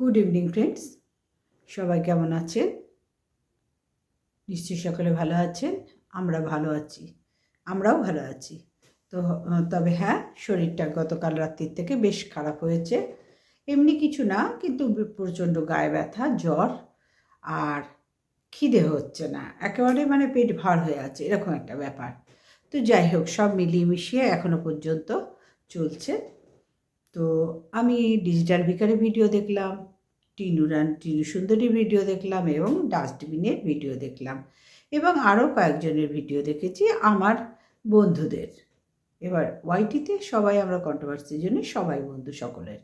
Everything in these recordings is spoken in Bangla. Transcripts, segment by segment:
গুড ইভিনিং ফ্রেন্ডস সবাই কেমন আছেন? নিশ্চয়ই সকলে ভালো আছেন, আমরা ভালো আছি, আমরাও ভালো আছি। তো, তবে হ্যাঁ শরীরটা গতকাল রাত্রির থেকে বেশ খারাপ হয়েছে। এমনি কিছু না, কিন্তু প্রচণ্ড গায়ে ব্যথা, জ্বর আর খিদে হচ্ছে না। একেবারে মানে পেট ভার হয়ে আছে, এরকম একটা ব্যাপার। তো যাই হোক, সব মিলিয়ে মিশিয়ে এখনও পর্যন্ত চলছে। তো আমি ডিজিটাল ভিকারের ভিডিও দেখলাম টিনু রান, টিনু সুন্দরী ভিডিও দেখলাম এবং ডাস্টবিনের ভিডিও দেখলাম এবং আরও কয়েকজনের ভিডিও দেখেছি আমার বন্ধুদের। এবার ওয়াইটিতে সবাই আমরা কন্ট্রোভার্সির জন্য সবাই বন্ধু সকলের।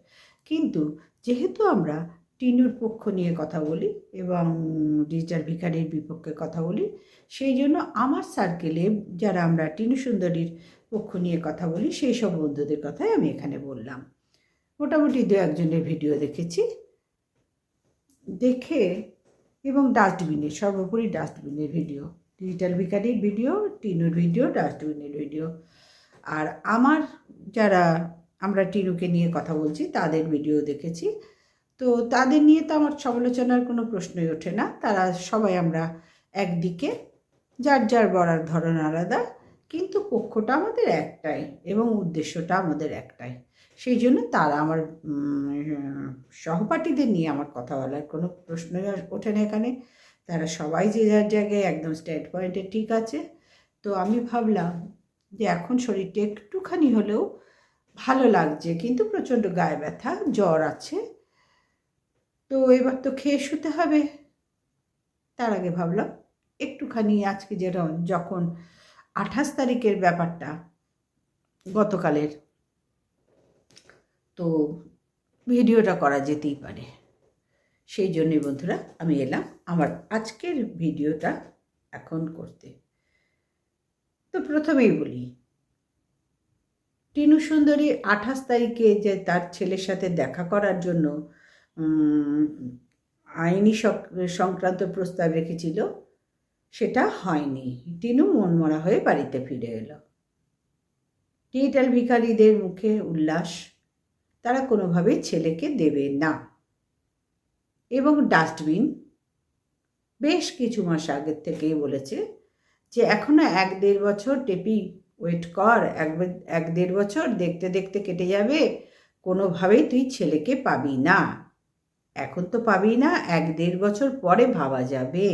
কিন্তু যেহেতু আমরা টিনুর পক্ষ নিয়ে কথা বলি এবং ডিজিটাল ভিকারির বিপক্ষে কথা বলি, সেই জন্য আমার সার্কেলে যারা আমরা টিনু সুন্দরীর পক্ষ নিয়ে কথা বলি, সেই সব বন্ধুদের কথাই আমি এখানে বললাম। মোটামুটি দু একজনের ভিডিও দেখেছি। দেখে এবং ডাস্টবিনের সর্বোপরি ডাস্টবিনের ভিডিও ডিজিটাল ভিকারির ভিডিও, টিনুর ভিডিও, ডাস্টবিনের ভিডিও। আর আমার যারা, আমরা টিনুকে নিয়ে কথা বলছি, তাদের ভিডিও দেখেছি। তো তাদের নিয়ে তো আমার সমালোচনার কোনো প্রশ্নই ওঠে না। তারা সবাই আমরা একদিকে, যার যার বলার ধরন আলাদা, কিন্তু পক্ষটা আমাদের একটাই এবং উদ্দেশ্যটা আমাদের একটাই। সেই জন্য তারা আমার সহপাঠীদের নিয়ে আমার কথা বলার কোনো প্রশ্ন ওঠে না এখানে। তারা সবাই যে যার জায়গায় একদম স্ট্যান্ড পয়েন্টে ঠিক আছে। তো আমি ভাবলাম যে এখন শরীরটা একটুখানি হলেও ভালো লাগছে, কিন্তু প্রচণ্ড গায়ে ব্যথা, জ্বর আছে। তো এবার তো খেয়ে শুতে হবে। তার আগে ভাবলাম একটুখানি আজকে যেরকম যখন আঠাশ তারিখের ব্যাপারটা গতকালের তো ভিডিওটা করা যেতেই পারে। সেই জন্যই বন্ধুরা আমি এলাম আমার আজকের ভিডিওটা এখন করতে। তো প্রথমেই বলি, টিনু সুন্দরী আঠাশ তারিখে যে তার ছেলের সাথে দেখা করার জন্য আইনি সক- সংক্রান্ত প্রস্তাব রেখেছিল, সেটা হয়নি। টিনু মনমরা হয়ে বাড়িতে ফিরে এলো। ডিজিটাল ভিখারিদের মুখে উল্লাস তারা কোনোভাবেই ছেলেকে দেবে না। এবং ডাস্টবিন বেশ কিছু মাস আগের থেকেই বলেছে যে, এখনও এক দেড় বছর টেপি, ওয়েট কর, এক এক দেড় বছর দেখতে দেখতে কেটে যাবে, কোনোভাবেই তুই ছেলেকে পাবি না। এখন তো পাবি না, এক দেড় বছর পরে ভাবা যাবে।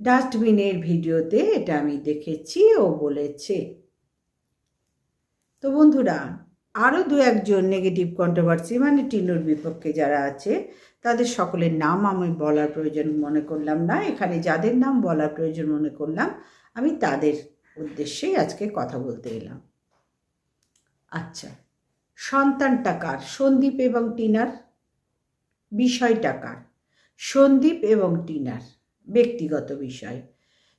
ডাস্টবিনের ভিডিওতে এটা আমি দেখেছি ও বলেছে। তো বন্ধুরা আরও দু একজন নেগেটিভ কন্ট্রোভার্সি মানে টিনুর বিপক্ষে যারা আছে, তাদের সকলের নাম আমি বলার প্রয়োজন মনে করলাম না। এখানে যাদের নাম বলার প্রয়োজন মনে করলাম, আমি তাদের উদ্দেশ্যেই আজকে কথা বলতে এলাম। আচ্ছা সন্তানটা কার? সন্দীপ এবং টিনার? বিষয়টা কার? সন্দীপ এবং টিনার, ব্যক্তিগত বিষয়।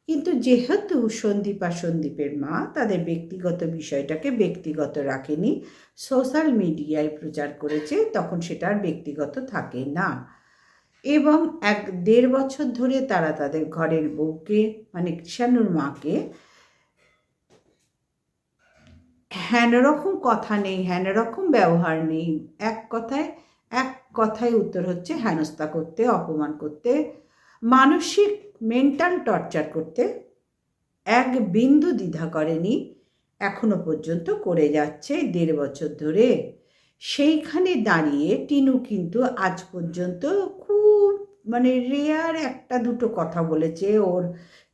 কিন্তু যেহেতু সন্দীপ সন্দীপের মা, তাদের ব্যক্তিগত বিষয়টাকে ব্যক্তিগত রাখেনি, সোশ্যাল মিডিয়ায় প্রচার করেছে, তখন সেটা আর ব্যক্তিগত থাকে না। এবং এক দেড় বছর ধরে তারা তাদের ঘরের বউকে মানে কৃষাণুর মাকে, হ্যান রকম কথা নেই, হ্যান রকম ব্যবহার নেই, এক কথায় এক কথায় উত্তর হচ্ছে হেনস্থা করতে, অপমান করতে, মানসিক মেন্টাল টর্চার করতে এক বিন্দু দ্বিধা করেনি, এখনও পর্যন্ত করে যাচ্ছে দেড় বছর ধরে। সেইখানে দাঁড়িয়ে টিনু কিন্তু আজ পর্যন্ত খুব মানে রেয়ার একটা দুটো কথা বলেছে ওর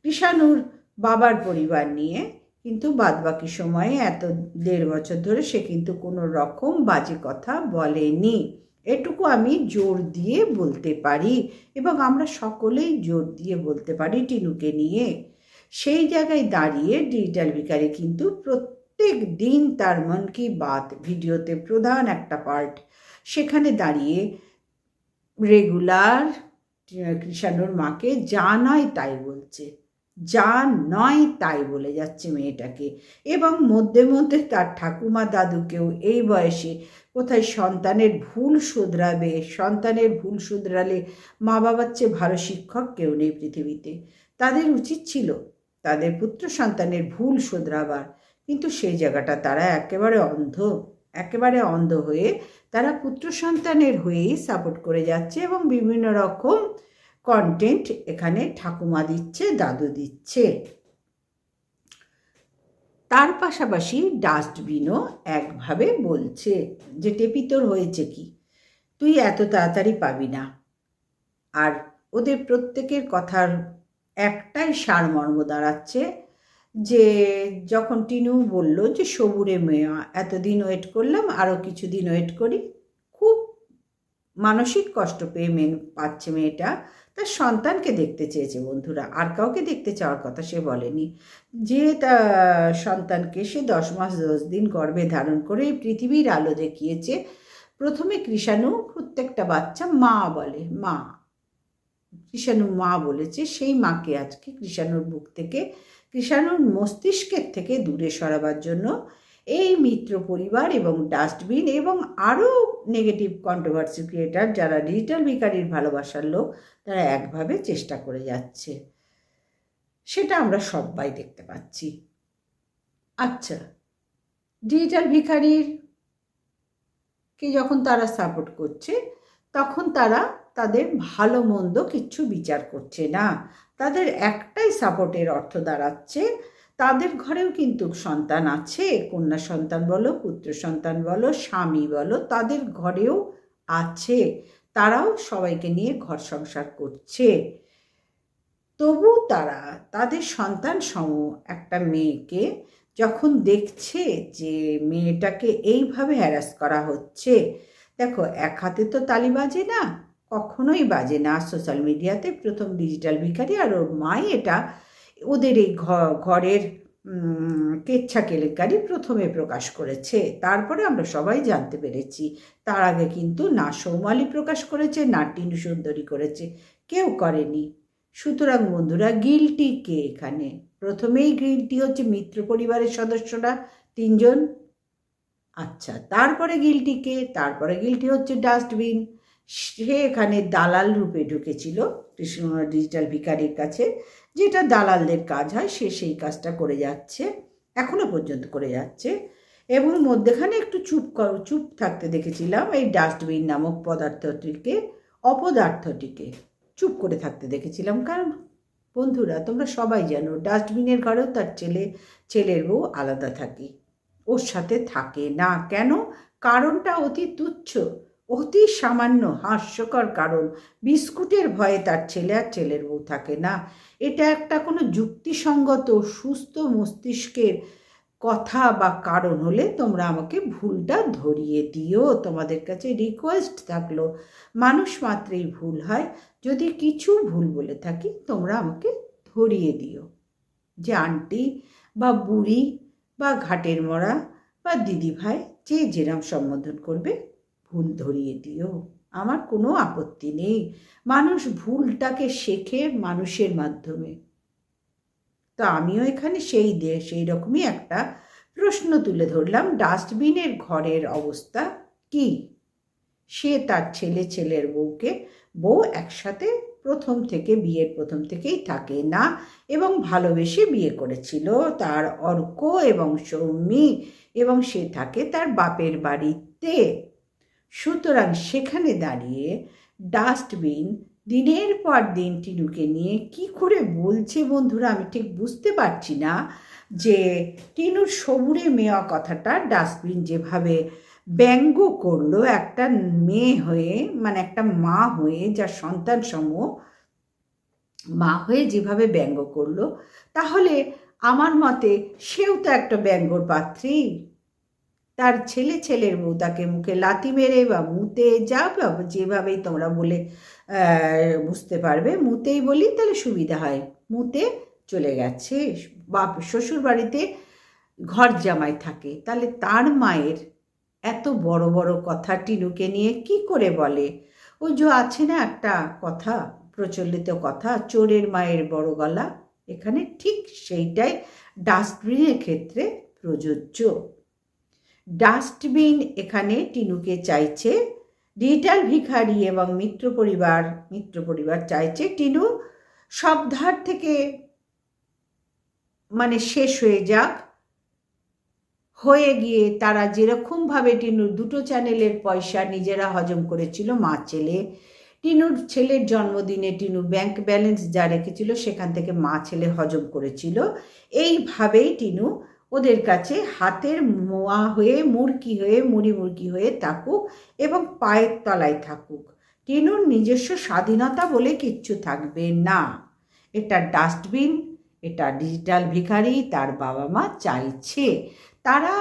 কৃষাণুর বাবার পরিবার নিয়ে। কিন্তু বাদবাকি সময়ে এত দেড় বছর ধরে সে কিন্তু কোনো রকম বাজে কথা বলেনি। এটুকু আমি জোর দিয়ে বলতে পারি এবং আমরা সকলেই জোর দিয়ে বলতে পারি টিনুকে নিয়ে। সেই জায়গায় দাঁড়িয়ে ডিজিটাল ভিকারি কিন্তু প্রত্যেক দিন তার মন কি বাত ভিডিওতে প্রধান একটা পার্ট। সেখানে দাঁড়িয়ে রেগুলার কৃষাণুর মাকে, যা নয় তাই বলছে, যা নয় তাই বলে যাচ্ছে মেয়েটাকে। এবং মধ্যে মধ্যে তার ঠাকুমা দাদুকেও এই বয়সে কোথায় সন্তানের ভুল শুধরাবে? সন্তানের ভুল শুধরালে মা বাবার চেয়ে ভালো শিক্ষক কেউ নেই পৃথিবীতে। তাদের উচিত ছিল তাদের পুত্র সন্তানের ভুল শুধরাবার। কিন্তু সেই জায়গাটা তারা একেবারে অন্ধ একেবারে অন্ধ হয়ে তারা পুত্র সন্তানের হয়েই সাপোর্ট করে যাচ্ছে এবং বিভিন্ন রকম কন্টেন্ট এখানে ঠাকুমা দিচ্ছে, দাদু দিচ্ছে। তার পাশাপাশি ডাস্টবিনও একভাবে বলছে যে, টেপি, তোর হয়েছে কি? তুই এত তাড়াতাড়ি পাবি না। আর ওদের প্রত্যেকের কথার একটাই সারমর্ম দাঁড়াচ্ছে যে, যখন টিনু বলল যে, সবুরে মেয়া, এতদিন ওয়েট করলাম, আরও কিছুদিন ওয়েট করি। মানসিক কষ্ট পেয়ে মেন পাচ্ছে মেয়েটা, তার সন্তানকে দেখতে চেয়েছে বন্ধুরা। আর কাউকে দেখতে চাওয়ার কথা সে বলেনি। যে তা সন্তানকে সে দশ মাস, দশ দিন গর্ভে ধারণ করে পৃথিবীর আলো দেখিয়েছে, প্রথমে কৃষাণু প্রত্যেকটা বাচ্চা মা বলে, মা। কৃষাণু মা বলেছে, সেই মাকে আজকে কৃষাণুর বুক থেকে, কৃষাণুর মস্তিষ্কের থেকে দূরে সরাবার জন্য এই মিত্র পরিবার এবং ডাস্টবিন এবং আরও নেগেটিভ কন্ট্রোভার্সি ক্রিয়েটার যারা ডিজিটাল ভিকারির ভালোবাসার লোক, তারা একভাবে চেষ্টা করে যাচ্ছে। সেটা আমরা সবাই দেখতে পাচ্ছি। আচ্ছা ডিজিটাল ভিখারির কে যখন তারা সাপোর্ট করছে, তখন তারা তাদের ভালো মন্দ কিচ্ছু বিচার করছে না। তাদের একটাই সাপোর্টের অর্থ দাঁড়াচ্ছে তাদের ঘরেও কিন্তু সন্তান আছে, কন্যা সন্তান বলো, পুত্র সন্তান বলো, স্বামী বলো, তাদের ঘরেও আছে। তারাও সবাইকে নিয়ে ঘর সংসার করছে। তবু তারা, তাদের সন্তান সম একটা মেয়েকে যখন দেখছে যে মেয়েটাকে এইভাবে হ্যারাস করা হচ্ছে, দেখো, এক হাতে তো তালি বাজে না, কখনোই বাজে না। সোশ্যাল মিডিয়াতে প্রথম ডিজিটাল ভিখারি আর ওর মাই এটা ওদের এই ঘরের কেচ্ছা কেলেঙ্কারি প্রথমে প্রকাশ করেছে। তারপরে আমরা সবাই জানতে পেরেছি। তার আগে কিন্তু না সৌমালি প্রকাশ করেছে, না টিনু সুন্দরী করেছে। কেউ করেনি। সুতরাং বন্ধুরা গিলটি কে এখানে? প্রথমেই গিলটি হচ্ছে মিত্র পরিবারের সদস্যরা তিনজন। আচ্ছা তারপরে গিলটি কে? তারপরে গিলটি হচ্ছে ডাস্টবিন সে এখানে দালাল রূপে ঢুকেছিল, কৃষ্ণ ডিজিটাল ভিকারির কাছে। যেটা দালালদের কাজ হয় সে সেই কাজটা করে যাচ্ছে এখনও পর্যন্ত করে যাচ্ছে। এবং মধ্যেখানে একটু চুপ চুপ থাকতে দেখেছিলাম এই ডাস্টবিন নামক পদার্থটিকে, অপদার্থটিকে চুপ করে থাকতে দেখেছিলাম। কারণ বন্ধুরা, তোমরা সবাই জানো ডাস্টবিনের ঘরেও তার ছেলে, ছেলের বউ আলাদা থাকে। ওর সাথে থাকে না। কেন? কারণটা অতি তুচ্ছ। অতি সামান্য হাস্যকর কারণ, বিস্কুটের ভয়ে তার ছেলে আর ছেলের বউ থাকে না। এটা একটা কোনো যুক্তিসঙ্গত, সুস্থ মস্তিষ্কের কথা বা কারণ হলে তোমরা আমাকে ভুলটা ধরিয়ে দিও। তোমাদের কাছে রিকোয়েস্ট থাকল, মানুষ মাত্রেই ভুল হয়। যদি কিছু ভুল বলে থাকি, তোমরা আমাকে ধরিয়ে দিও। যে আন্টি বা বুড়ি বা ঘাটের মরা বা দিদি ভাই যে যেরাম সম্বোধন করবে ভুল ধরিয়ে দিও। আমার কোনো আপত্তি নেই। মানুষ ভুলটাকে শেখে মানুষের মাধ্যমে। তো আমিও এখানে সেই দে, সেই রকমই একটা প্রশ্ন তুলে ধরলাম। ডাস্টবিনের ঘরের অবস্থা কি? সে তার ছেলে ছেলের বউকে, বউ একসাথে প্রথম থেকে, বিয়ের প্রথম থেকেই থাকে না এবং ভালোবেসে বিয়ে করেছিল। তার অর্ক এবং সৌমি এবং সে থাকে তার বাপের বাড়িতে। সুতরাং সেখানে দাঁড়িয়ে ডাস্টবিন দিনের পর দিন টিনুকে নিয়ে কি করে বলছে বন্ধুরা আমি ঠিক বুঝতে পারছি না যে টিনুর সবুরে মেয়া কথাটা ডাস্টবিন যেভাবে ব্যঙ্গ করল একটা মেয়ে হয়ে মানে একটা মা হয়ে যার সন্তান সম মা হয়ে যেভাবে ব্যঙ্গ করল, তাহলে আমার মতে সেও তো একটা ব্যঙ্গর পাত্রী। তার ছেলে ছেলের বউ তাকে মুখে লাথি মেরে বা মুতে যা যেভাবেই তোমরা বলে বুঝতে পারবে, মুতেই বলি তাহলে সুবিধা হয়। মুতে চলে গেছে, বাপ শ্বশুর বাড়িতে ঘর জামাই থাকে। তাহলে তার মায়ের এত বড় বড় কথা টিনুকে নিয়ে কি করে বলে? ওই যে আছে না একটা কথা, প্রচলিত কথা, চোরের মায়ের বড় গলা, এখানে ঠিক সেইটাই ডাস্টবিনের ক্ষেত্রে প্রযোজ্য। ডাস্টবিন এখানে টিনুকে চাইছে ডিজিটাল ভিখারি এবং মিত্র পরিবার মিত্র পরিবার চাইছে। টিনু সব ধার থেকে মানে শেষ হয়ে যাক। হয়ে গিয়ে তারা যেরকমভাবে টিনুর দুটো চ্যানেলের পয়সা নিজেরা হজম করেছিল, মা ছেলে, টিনুর ছেলের জন্মদিনে টিনু ব্যাংক ব্যালেন্স যা রেখেছিল সেখান থেকে মা ছেলে হজম করেছিল। এইভাবেই টিনু ওদের কাছে হাতের মোয়া হয়ে মুরকি হয়ে, মুড়ি মুরকি হয়ে থাকুক এবং পায়ের তলায় থাকুক। টিনুর নিজস্ব স্বাধীনতা বলে কিচ্ছু থাকবে না। এটা ডাস্টবিন, এটা ডিজিটাল ভিখারি, তার বাবা মা চাইছে। তারা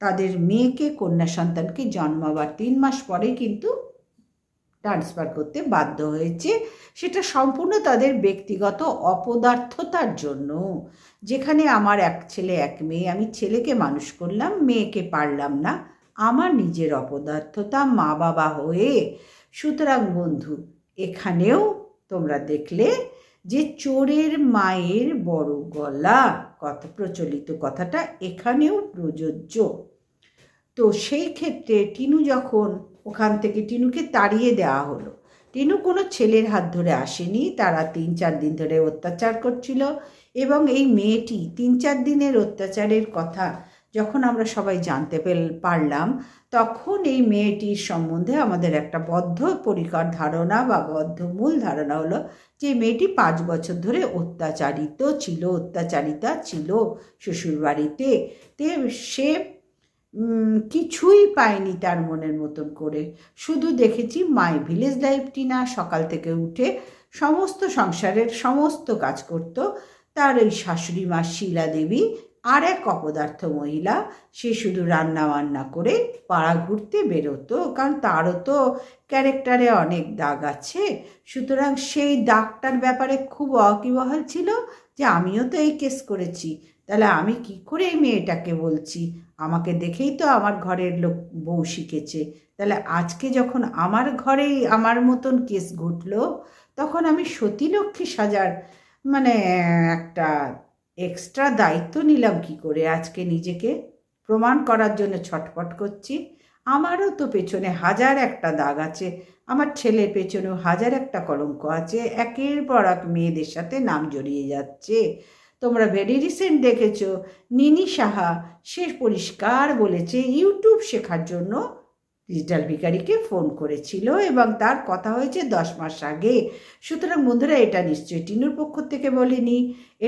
তাদের মেয়েকে, কন্যা সন্তানকে জন্মাবার তিন মাস পরে কিন্তু ট্রান্সফার করতে বাধ্য হয়েছে। সেটা সম্পূর্ণ তাদের ব্যক্তিগত অপদার্থতার জন্য। যেখানে আমার এক ছেলে, এক মেয়ে, আমি ছেলেকে মানুষ করলাম, মেয়েকে পারলাম না। আমার নিজের অপদার্থতা মা বাবা হয়ে, সুতরাং বন্ধু, এখানেও তোমরা দেখলে যে চোরের মায়ের বড় গলা কথা প্রচলিত কথাটা এখানেও প্রযোজ্য। তো সেই ক্ষেত্রে টিনু যখন ওখান থেকে টিনুকে তাড়িয়ে দেওয়া হলো। টিনু কোনো ছেলের হাত ধরে আসেনি, তারা তিন চার দিন ধরে অত্যাচার করছিল এবং এই মেয়েটি তিন চার দিনের অত্যাচারের কথা যখন আমরা সবাই জানতে পারলাম, তখন এই মেয়েটির সম্বন্ধে আমাদের একটা বদ্ধ পরিকর ধারণা বা বদ্ধ মূল ধারণা হলো যে মেয়েটি পাঁচ বছর ধরে অত্যাচারিত ছিল, অত্যাচারিতা ছিল শ্বশুরবাড়িতে। তে সে কিছুই পায়নি তার মনের মতন করে। শুধু দেখেছি মাই ভিলেজ লাইফটি না সকাল থেকে উঠে সমস্ত সংসারের সমস্ত কাজ করত। তার ওই শাশুড়ি মা শিলা দেবী আর এক অপদার্থ মহিলা, সে শুধু রান্না বান্না করে পাড়া ঘুরতে বেরোতো, কারণ তারও তো ক্যারেক্টারে অনেক দাগ আছে। সুতরাং সেই দাগটার ব্যাপারে খুব অকিবহাল ছিল যে আমিও তো এই কেস করেছি। তাহলে আমি কি করে এই মেয়েটাকে বলছি? আমাকে দেখেই তো আমার ঘরের লোক, বউ শিখেছে। তাহলে আজকে যখন আমার ঘরেই আমার মতন কেস ঘটলো, তখন আমি সতীলক্ষ্মী সাজার মানে একটা এক্সট্রা দায়িত্ব নিলাম কি করে আজকে নিজেকে? প্রমাণ করার জন্য ছটপট করছি। আমারও তো পেছনে হাজার একটা দাগ আছে। আমার ছেলের পেছনেও হাজার একটা কলঙ্ক আছে। একের পর এক মেয়েদের সাথে নাম জড়িয়ে যাচ্ছে। তোমরা ভেরি রিসেন্ট দেখেছ। নিনি সাহা, সে পরিষ্কার বলেছে ইউটিউব শেখার জন্য ডিজিটাল ভিকারিকে ফোন করেছিল এবং তার কথা হয়েছে দশ মাস আগে। সুতরাং বন্ধুরা, এটা নিশ্চয়ই টিনুর পক্ষ থেকে বলেনি,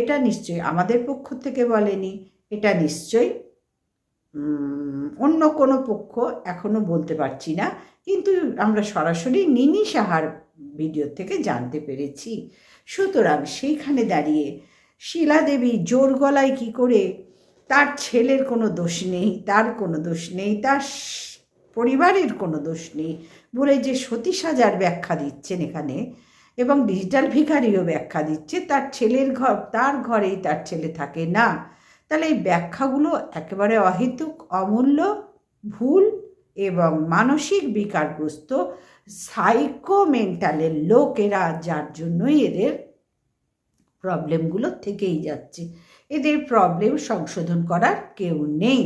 এটা নিশ্চয়ই আমাদের পক্ষ থেকে বলেনি, এটা নিশ্চয়ই অন্য কোনো পক্ষ এখনও বলতে পারছি না। কিন্তু আমরা সরাসরি নিনি সাহার ভিডিও থেকে জানতে পেরেছি। সুতরাং সেইখানে দাঁড়িয়ে শিলা দেবী জোর গলায় কী করে? তার ছেলের কোনো দোষ নেই, তার কোনো দোষ নেই, তার পরিবারের কোনো দোষ নেই। বলে যে সতী সাজার ব্যাখ্যা দিচ্ছেন এখানে এবং ডিজিটাল ভিখারিও ব্যাখ্যা দিচ্ছে, তার ছেলের ঘর, তার ঘরেই তার ছেলে থাকে না। তাহলে এই ব্যাখ্যাগুলো একেবারে অহেতুক, অমূল্য, ভুল এবং মানসিক বিকারগ্রস্ত সাইকো মেন্টালের লোকেরা, যার জন্যই এদের প্রবলেমগুলো থেকেই যাচ্ছে। এদের প্রবলেম সংশোধন করার কেউ নেই।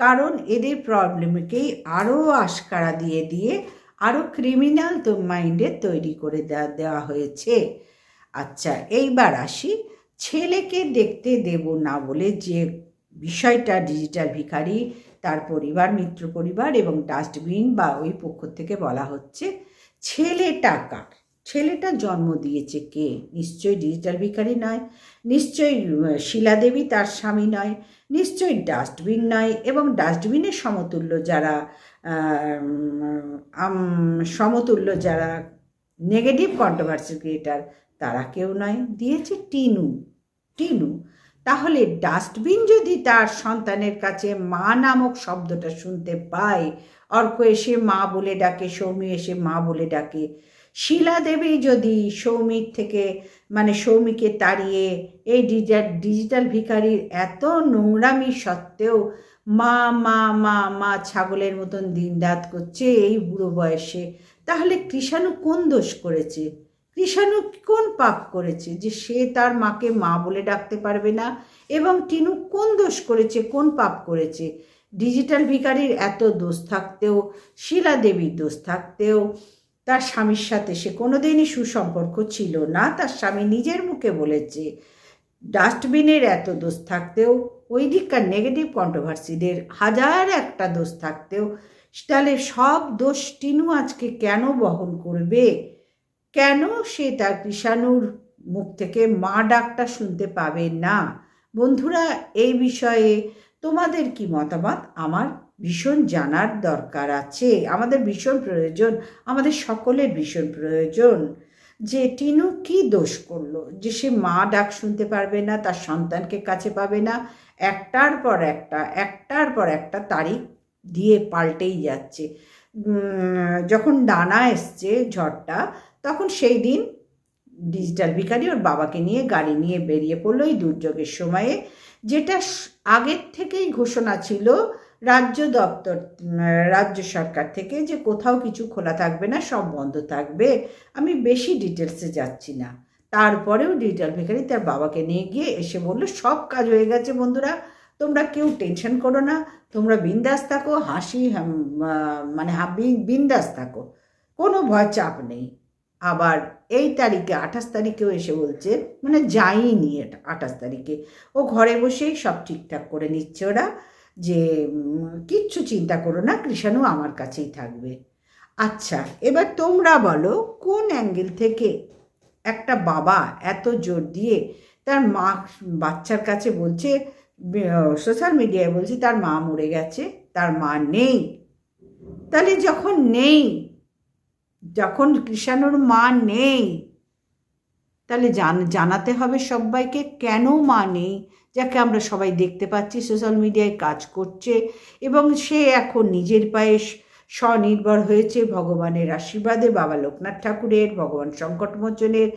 কারণ এদের প্রবলেমকেই আরও আশকারা দিয়ে দিয়ে আরও ক্রিমিনাল তো মাইন্ডে তৈরি করে দেওয়া দেওয়া হয়েছে। আচ্ছা এইবার আসি। ছেলেকে দেখতে দেব না বলে যে বিষয়টা ডিজিটাল ভিখারি, তার পরিবার, মিত্র পরিবার এবং ডাস্টবিন বা ওই পক্ষ থেকে বলা হচ্ছে ছেলে টাকার ছেলেটা জন্ম দিয়েছে কে? নিশ্চয়ই ডিজিটাল ভিখারি নয়, নিশ্চয়ই শিলাদেবী তার স্বামী নয়, নিশ্চয়ই ডাস্টবিন নয় এবং ডাস্টবিনের সমতুল্য যারা সমতুল্য যারা নেগেটিভ কন্ট্রোভার্সি ক্রিয়েটার তারা কেউ নয়, দিয়েছে টিনু টিনু। তাহলে ডাস্টবিন যদি তার সন্তানের কাছে মা নামক শব্দটা শুনতে পায়, অর্ক এসে মা বলে ডাকে, সৌমি এসে মা বলে ডাকে শিলা দেবী যদি সৌমিক থেকে মানে সৌমিকে তাড়িয়ে এই ডিজিটাল ডিজিটাল ভিখারির এত নোংরামি সত্ত্বেও মা মা মা মা ছাগলের মতন দিন রাত করছে এই বুড়ো বয়সে, তাহলে কৃষাণু কোন দোষ করেছে? কৃষাণু কোন পাপ করেছে যে সে তার মাকে মা বলে ডাকতে পারবে না? এবং টিনু কোন দোষ করেছে, কোন পাপ করেছে? ডিজিটাল ভিকারির এত দোষ থাকতেও, শিলা দেবীর দোষ থাকতেও তার স্বামীর সাথে সে কোনোদিনই সুসম্পর্ক ছিল না। তার স্বামী নিজের মুখে বলেছে ডাস্টবিনের এত দোষ থাকতেও ওই দিককার নেগেটিভ কন্ট্রোভার্সিদের হাজার একটা দোষ থাকতেও, তাহলে সব দোষ টিনু আজকে কেন বহন করবে? কেন সে তার কৃষাণুর মুখ থেকে মা ডাকটা শুনতে পাবে না? বন্ধুরা, এই বিষয়ে তোমাদের কি মতামত? আমার ভীষণ জানার দরকার আছে। আমাদের ভীষণ প্রয়োজন, আমাদের সকলের ভীষণ প্রয়োজন যে টিনু কি দোষ করল? যে সে মা ডাক শুনতে পারবে না, তার সন্তানকে কাছে পাবে না, একটার পর একটা, একটার পর একটা তারিখ দিয়ে পাল্টেই যাচ্ছে। যখন ডানা এসছে ঝড়টা, তখন সেই দিন ডিজিটাল ভিখারি ওর বাবাকে নিয়ে গাড়ি নিয়ে বেরিয়ে পড়ল এই দুর্যোগের সময়ে। যেটা আগের থেকেই ঘোষণা ছিল রাজ্য দপ্তর রাজ্য সরকার থেকে যে কোথাও কিছু খোলা থাকবে না, সব বন্ধ থাকবে, আমি বেশি ডিটেলসে যাচ্ছি না। তারপরেও ডিজিটাল ভিখারি তার বাবাকে নিয়ে গিয়ে এসে বলল, সব কাজ হয়ে গেছে বন্ধুরা, তোমরা কেউ টেনশন করো না, তোমরা বিন্দাস থাকো, হাসি মানে বিন্দাস থাকো, কোনো ভয়, চাপ নেই। আবার এই তারিখে, আঠাশ তারিখেও এসে বলছে মানে যাইনি এটা আঠাশ তারিখে। ও ঘরে বসেই সব ঠিকঠাক করে নিচ্ছে ওরা। যে কিচ্ছু চিন্তা করো না, কৃষাণু আমার কাছেই থাকবে। আচ্ছা এবার তোমরা বলো, কোন অ্যাঙ্গেল থেকে একটা বাবা এত জোর দিয়ে তার মা বাচ্চার কাছে বলছে সোশ্যাল মিডিয়ায় বলছে, তার মা মরে গেছে, তার মা নেই। তাহলে যখন নেই, যখন কৃষাণুর মা নেই, তাহলে জান, জানাতে হবে সবাইকে, কেন মা নেই? যাকে আমরা সবাই দেখতে পাচ্ছি, সোশ্যাল মিডিয়ায় কাজ করছে এবং সে এখন নিজের পায়ে স্বনির্ভর হয়েছে ভগবানের আশীর্বাদে। বাবা লোকনাথ ঠাকুরের, ভগবান সংকটমোচনের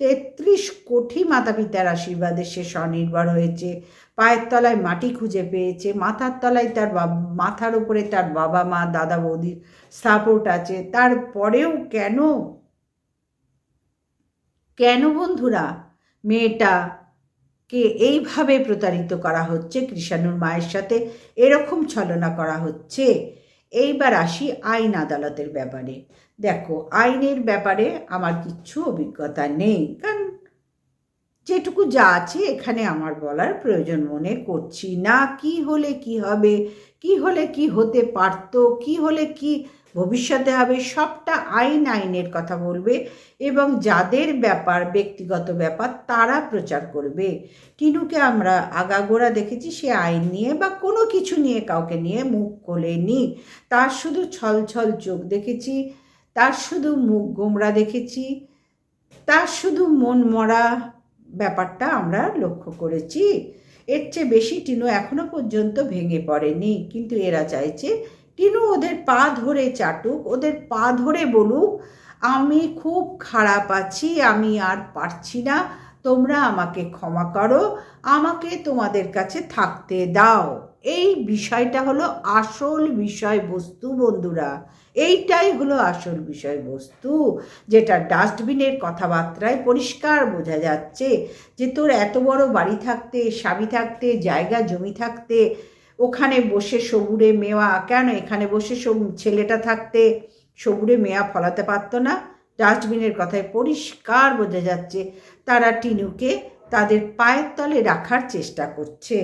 তেত্রিশ কোটি মাতা পিতার আশীর্বাদে সে স্বনির্ভর হয়েছে। পায়ের তলায় মাটি খুঁজে পেয়েছে। মাথার তলায় তার মাথার উপরে তার বাবা মা, দাদা বৌদির সাপোর্ট আছে। তারপরেও কেন? কেন বন্ধুরা? মেয়েটাকে এইভাবে প্রতারিত করা হচ্ছে? কৃষাণুর মায়ের সাথে এরকম ছলনা করা হচ্ছে? এইবার আসি আইন আদালতের ব্যাপারে। দেখো, আইনের ব্যাপারে আমার কিচ্ছু অভিজ্ঞতা নেই, কারণ যেটুকু যা আছে এখানে আমার বলার প্রয়োজন মনে করছি না। কি হলে কি হবে? কি হলে কি হতে পারতো? কি হলে কি ভবিষ্যতে হবে, সবটা আইন আইনের কথা বলবে এবং যাদের ব্যাপার, ব্যক্তিগত ব্যাপার, তারা প্রচার করবে। টিনুকে আমরা আগাগোড়া দেখেছি, সে আইন নিয়ে বা কোনো কিছু নিয়ে কাউকে নিয়ে মুখ খোলেনি। তার শুধু ছল ছল চোখ দেখেছি, তার শুধু মুখ গোমরা দেখেছি, তার শুধু মন মরা ব্যাপারটা আমরা লক্ষ্য করেছি। এর চেয়ে বেশি টিনু এখনও পর্যন্ত ভেঙে পড়েনি, কিন্তু এরা চাইছে টিনু ওদের পা ধরে চাটুক, ওদের পা ধরে বলুক, আমি খুব খারাপ আছি, আমি আর পারছি না, তোমরা আমাকে ক্ষমা করো, আমাকে তোমাদের কাছে থাকতে দাও। এই বিষয়টা হলো আসল বিষয়বস্তু বন্ধুরা। এইটাই হলো আসল বিষয়বস্তু, যেটা ডাস্টবিনের কথাবার্তায় পরিষ্কার বোঝা যাচ্ছে যে তোর এত বড় বাড়ি থাকতে, স্বামী থাকতে, জায়গা, জমি থাকতে ওখানে বসে সবুরে মেওয়া, কেন এখানে বসে সব ছেলেটা থাকতে সবুরে মেয়া ফলাতে পারতো না? ডাস্টবিনের কথায় পরিষ্কার বোঝা যাচ্ছে তারা টিনুকে তাদের পায়ের তলে রাখার চেষ্টা করছে।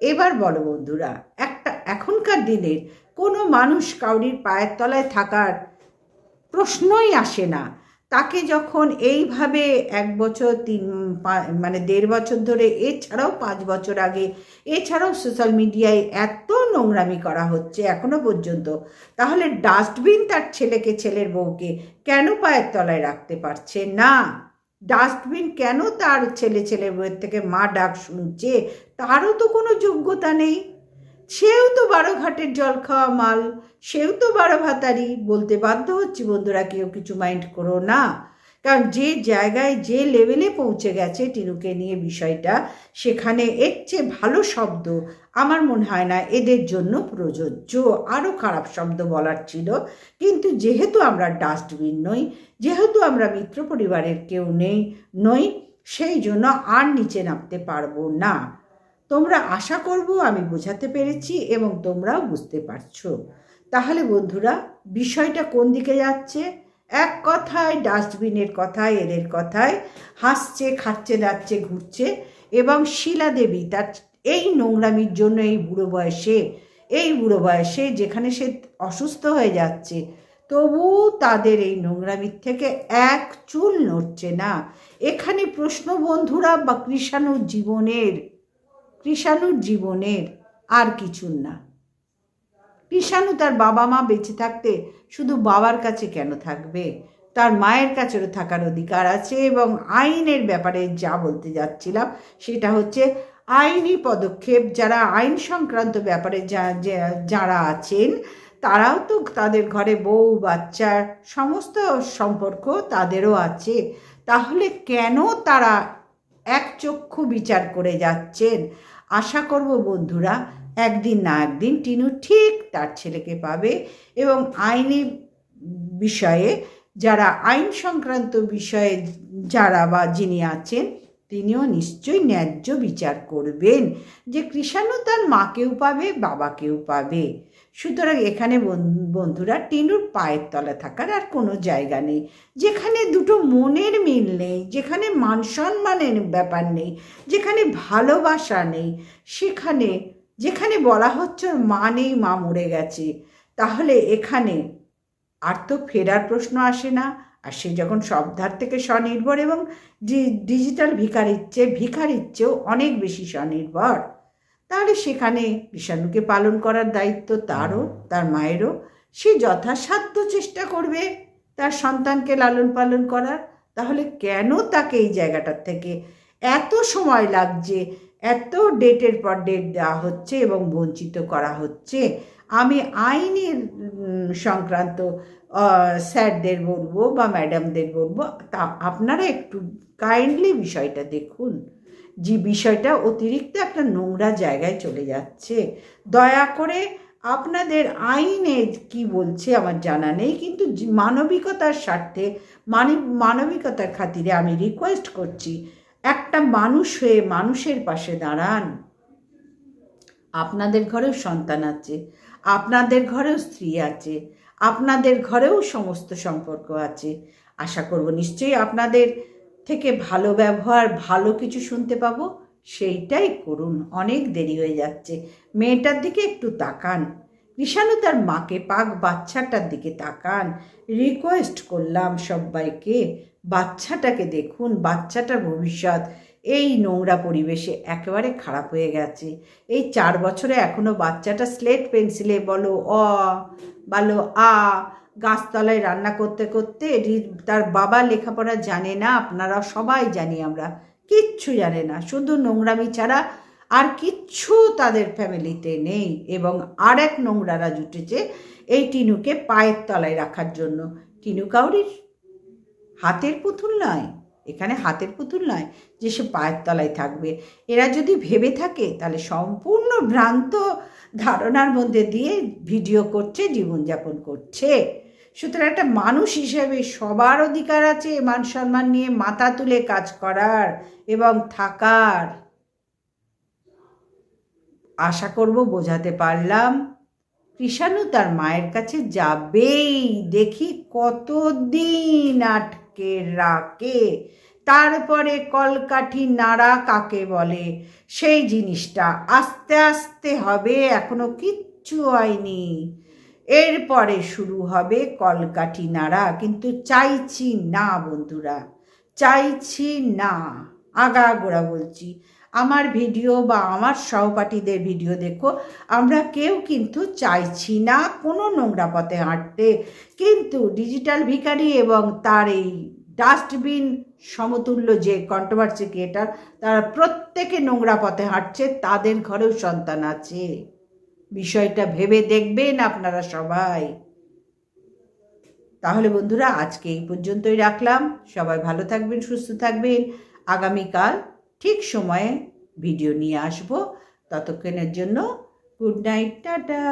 এবার বলো বন্ধুরা, একটা এখনকার দিনের কোনো মানুষ কাউরির পায়ের তলায় থাকার প্রশ্নই আসে না। তাকে যখন এইভাবে এক বছর, তিন মানে দেড় বছর ধরে, এছাড়াও পাঁচ বছর আগে, এছাড়াও সোশ্যাল মিডিয়ায় এত নোংরামি করা হচ্ছে এখনও পর্যন্ত, তাহলে ডাস্টবিন তার ছেলেকে, ছেলের বউকে কেন পায়ের তলায় রাখতে পারছে না? ডাস্টবিন কেন তার ছেলে ছেলে বউয়ের থেকে মা ডাক শুনছে? তারও তো কোনো যোগ্যতা নেই। সেও তো বারো ঘাটের জল খাওয়া মাল, সেও তো বারো ভাতারি। বলতে বাধ্য হচ্ছি বন্ধুরা, কেউ কিছু মাইন্ড করো না। কারণ যে জায়গায়, যে লেভেলে পৌঁছে গেছে টিনুকে নিয়ে বিষয়টা, সেখানে এর চেয়ে ভালো শব্দ আমার মনে হয় না এদের জন্য প্রযোজ্য। আরও খারাপ শব্দ বলার ছিল। কিন্তু যেহেতু আমরা ডাস্টবিন নই, যেহেতু আমরা মিত্র পরিবারের কেউ নেই, নই, সেই জন্য আর নিচে নামতে পারব না। তোমরা আশা করব আমি বোঝাতে পেরেছি এবং তোমরাও বুঝতে পারছ। তাহলে বন্ধুরা, বিষয়টা কোন দিকে যাচ্ছে? এক কথায় ডাস্টবিনের কথায়, এদের কথায় হাসছে, খাচ্ছে দাচ্ছে ঘুরছে এবং শিলা দেবী তার এই নোংরামির জন্য এই বুড়ো বয়সে, এই বুড়ো বয়সে যেখানে সে অসুস্থ হয়ে যাচ্ছে, তবু তাদের এই নোংরামির থেকে এক চুল নড়ছে না। এখানে প্রশ্ন বন্ধুরা, বা কৃষাণুর জীবনের কৃষাণুর জীবনের আর কিছু না। কৃষাণু তার বাবা মা বেঁচে থাকতে শুধু বাবার কাছে কেন থাকবে? তার মায়ের কাছেও থাকার অধিকার আছে এবং আইনের ব্যাপারে যা বলতে যাচ্ছিলাম সেটা হচ্ছে আইনি পদক্ষেপ যারা আইন সংক্রান্ত ব্যাপারে যারা আছেন, তারাও তো তাদের ঘরে বউ বাচ্চার সমস্ত সম্পর্ক তাদেরও আছে। তাহলে কেন তারা এক চক্ষু বিচার করে যাচ্ছেন? আশা করব বন্ধুরা, একদিন না একদিন টিনু ঠিক তার ছেলেকে পাবে এবং আইনি বিষয়ে, যারা আইন সংক্রান্ত বিষয়ে যারা বা যিনি আছেন, তিনিও নিশ্চয়ই ন্যায্য বিচার করবেন যে কৃষাণু তার মাকেও পাবে, বাবাকেও পাবে। সুতরাং এখানে বন- বন্ধুরা টিনুর পায়ের তলা থাকার আর কোনো জায়গা নেই। যেখানে দুটো মনের মিল নেই, যেখানে মান সম্মানের ব্যাপার নেই, যেখানে ভালোবাসা নেই, সেখানে, যেখানে বলা হচ্ছে মা নেই, মা মরে গেছে। তাহলে এখানে আর তো ফেরার প্রশ্ন আসে না। আর সে যখন সব ধার থেকে স্বনির্ভর এবং ডিজিটাল ভিখারির চেয়ে ভিখারির চেয়েও অনেক বেশি স্বনির্ভর। তাহলে সেখানে বিষাণুকে পালন করার দায়িত্ব তারও, তার মায়েরও। সে যথাসাধ্য চেষ্টা করবে তার সন্তানকে লালন পালন করার। তাহলে কেন তাকে এই জায়গাটার থেকে এত সময় লাগছে, এত ডেটের পর ডেট দেওয়া হচ্ছে এবং বঞ্চিত করা হচ্ছে? আমি আইনের সংক্রান্ত স্যারদের বলব বা ম্যাডামদের বলব, তা আপনারা একটু কাইন্ডলি বিষয়টা দেখুন। যে বিষয়টা অতিরিক্ত একটা নোংরা জায়গায় চলে যাচ্ছে। দয়া করে আপনাদের আইনে কি বলছে আমার জানা নেই, কিন্তু মানবিকতার স্বার্থে মানব মানবিকতার খাতিরে আমি রিকোয়েস্ট করছি, একটা মানুষ হয়ে মানুষের পাশে দাঁড়ান। আপনাদের ঘরেও সন্তান আছে, আপনাদের ঘরেও স্ত্রী আছে, আপনাদের ঘরেও সমস্ত সম্পর্ক আছে। আশা করব নিশ্চয়ই আপনাদের থেকে ভালো ব্যবহার, ভালো কিছু শুনতে পাবো, সেইটাই করুন। অনেক দেরি হয়ে যাচ্ছে। মেয়েটার দিকে একটু তাকান। কৃষাণু তার মাকে, পাক বাচ্চাটার দিকে তাকান। রিকোয়েস্ট করলাম সবাইকে বাচ্চাটাকে দেখুন, বাচ্চাটার ভবিষ্যৎ। এই নোংরা পরিবেশে একেবারে খারাপ হয়ে গেছে। এই চার বছরে এখনও বাচ্চাটা স্লেট পেন্সিলে বলো, অ, বলো, আ গাছতলায় রান্না করতে করতে তার বাবা লেখাপড়া জানে না আপনারা সবাই জানি আমরা। কিচ্ছু জানে না। শুধু নোংরামি ছাড়া আর কিচ্ছু তাদের ফ্যামিলিতে নেই এবং আর এক নোংরারা জুটেছে এই টিনুকে পায়ের তলায় রাখার জন্য। টিনু কাউরির হাতের পুতুল নয়, এখানে হাতের পুতুল নয় যে সে পায়ের তলায় থাকবে। এরা যদি ভেবে থাকে তাহলে সম্পূর্ণ ভ্রান্ত ধারণার মধ্যে দিয়ে ভিডিও করছে, জীবনযাপন করছে। সুতরাং একটা মানুষ হিসেবে সবার অধিকার আছে মান সম্মান নিয়ে মাথা তুলে কাজ করার এবং থাকার। আশা করব বোঝাতে পারলাম। কৃষাণু তার মায়ের কাছে যাবেই, দেখি কতদিন আটকে রাখে। তারপরে কলকাঠি নাড়া কাকে বলে? সেই জিনিসটা আস্তে আস্তে হবে, এখনও কিচ্ছু হয়নি। এরপরে শুরু হবে কলকাঠি নাড়া। কিন্তু চাইছি না বন্ধুরা, চাইছি না। আগাগোড়া বলছি, আমার ভিডিও বা আমার সহপাঠীদের ভিডিও দেখো, আমরা কেউ কিন্তু চাইছি না কোনো নোংরা পথে হাঁটতে। কিন্তু ডিজিটাল ভিখারি এবং তার এই ডাস্টবিন সমতুল্য যে কন্ট্রোভার্সি ক্রিয়েটার তারা প্রত্যেকে নোংরা পথে হাঁটছে, তাদের ঘরেও সন্তান আছে। বিষয়টা ভেবে দেখবেন আপনারা সবাই। তাহলে বন্ধুরা, আজকে এই পর্যন্তই রাখলাম। সবাই ভালো থাকবেন, সুস্থ থাকবেন। আগামীকাল ঠিক সময়ে ভিডিও নিয়ে আসব। ততক্ষণের জন্য গুড নাইট, টাটা।